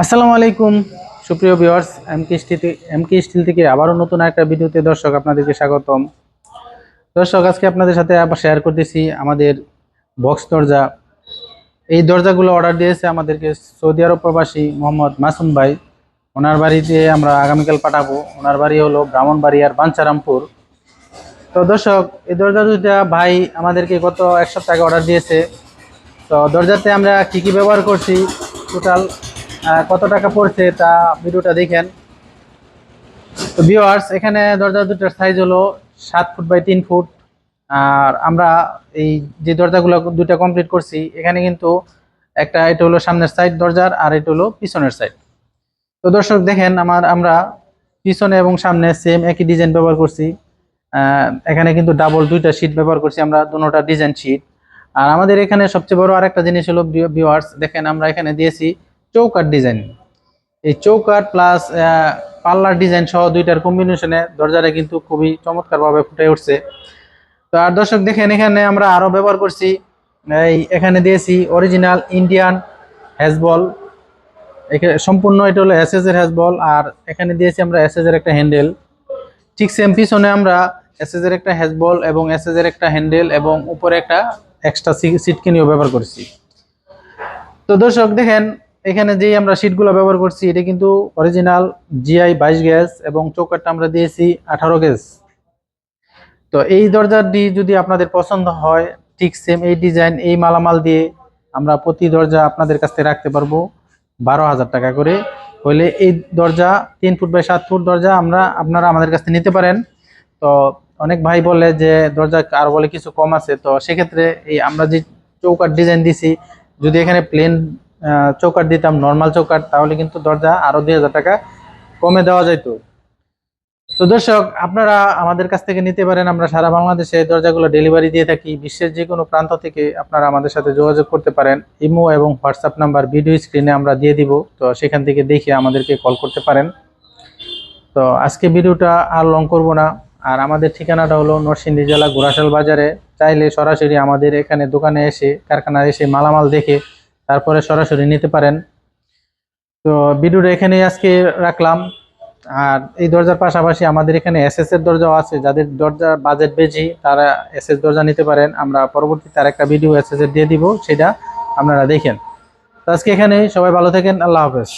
আসসালামু আলাইকুম, সুপ্রিয় viewers MK steel MK steel থেকে আবারও নতুন একটা ভিডিওতে দর্শক আপনাদেরকে স্বাগতম। দর্শক, আজকে আপনাদের সাথে আবার শেয়ার করতেছি আমাদের বক্স দরজা। এই দরজাগুলো অর্ডার দিয়েছে আমাদেরকে সৌদি আরব প্রবাসী মোহাম্মদ মাসুম ভাই। ওনার বাড়িতে আমরা আগামীকাল পাঠাবো। ওনার বাড়ি হলো ব্রাহ্মণবাড়িয়ার বাঞ্চারামপুর তো দর্শক, এই দরজা দুটা ভাই আমাদেরকে গত এক সপ্তাহ আগে অর্ডার দিয়েছে। তো দরজাতে আমরা কি কি ব্যবহার করছি? টোটাল কত টাকা পড়ছে তা ভিডিওটা দেখেন। তো ভিউয়ার্স এখানে দরজা দুটার সাইজ হলো সাত ফুট বাই তিন ফুট। আর আমরা এই যে দরজাগুলো দুটা কমপ্লিট করছি, এখানে কিন্তু একটা এটা হলো সামনের সাইড দরজার আর এটা হলো পিছনের সাইড তো দর্শক দেখেন, আমার আমরা পিছনে এবং সামনে সেম একই ডিজাইন ব্যবহার করছি। এখানে কিন্তু ডাবল দুইটা শীট ব্যবহার করছি আমরা দুটোটা ডিজাইন শীট আর আমাদের এখানে সবচেয়ে বড় আরেকটা জিনিস হলো ভিউয়ার্স দেখেন আমরা এখানে দিয়েছি চৌকাট ডিজাইন। এই চৌকাট প্লাস পাল্লার ডিজাইন সহ দুইটার কম্বিনেশনে দরজাটা কিন্তু খুবই চমৎকারভাবে ফুটে উঠছে। তো আর দর্শক দেখেন, এখানে আমরা আরও ব্যবহার করছি। এই এখানে দিয়েছি অরিজিনাল ইন্ডিয়ান হ্যাজবল সম্পূর্ণ এটা হলো এসএস এর হ্যাজবল আর এখানে দিয়েছি আমরা এসএস এর একটা হ্যান্ডেল ঠিক সেম পিছনে আমরা এসএস এর একটা হ্যাজবল এবং এসএস এর একটা হ্যান্ডেল এবং উপরে একটা এক্সট্রা সিট কিনেও ব্যবহার করছি। তো দর্শক দেখেন এখানে যে আমরা সিটগুলো ব্যবহার করছি, এটা কিন্তু অরিজিনাল জিআই বাইশ গ্যাস এবং চৌকাটটা আমরা দিয়েছি আঠারো গ্যাস। তো এই দরজাটি যদি আপনাদের পছন্দ হয়, ঠিক সেম এই ডিজাইন এই মালামাল দিয়ে আমরা প্রতি দরজা আপনাদের কাছ থেকে রাখতে পারব বারো হাজার টাকা করে। হলে এই দরজা, তিন ফুট বাই সাত ফুট দরজা আমরা, আপনারা আমাদের কাছ থেকে নিতে পারেন। তো অনেক ভাই বলে যে, দরজা আর বলে কিছু কম আছে। তো সেক্ষেত্রে এই আমরা যে চৌকাট ডিজাইন দিছি, যদি এখানে প্লেন চৌকাট দিতাম নর্মাল চৌকাট তাহলে কিন্তু দরজা আরও দুই হাজার টাকা কমে দেওয়া যেত তো দর্শক, আপনারা আমাদের কাছ থেকে নিতে পারেন, আমরা সারা বাংলাদেশে দরজাগুলো ডেলিভারি দিয়ে থাকি। বিশ্বের যে কোনো প্রান্ত থেকে আপনারা আমাদের সাথে যোগাযোগ করতে পারেন। ইমো এবং হোয়াটসঅ্যাপ নাম্বার ভিডিও স্ক্রিনে আমরা দিয়ে দিব, তো সেখান থেকে দেখে আমাদেরকে কল করতে পারেন। তো আজকে ভিডিওটা আর লং করব না। আর আমাদের ঠিকানাটা হলো নরসিংদী জেলা ঘোড়াশাল বাজারে। চাইলে সরাসরি আমাদের এখানে দোকানে এসে, কারখানায় এসে মালামাল দেখে তারপরে সরাসরি নিতে পারেন। তো ভিডিওটা এখানেই আজকে রাখলাম। আর এই দরজার পাশাপাশি আমাদের এখানে এসএস এর দরজাও আছে। যাদের দরজা বাজেট বেশি, তারা এসএস দরজা নিতে পারেন। আমরা পরবর্তীতে আরেকটা ভিডিও এসএস এর দিয়ে দিব, সেটা আপনারা দেখেন। তো আজকে এখানে সবাই ভালো থাকেন, আল্লাহ হাফেজ।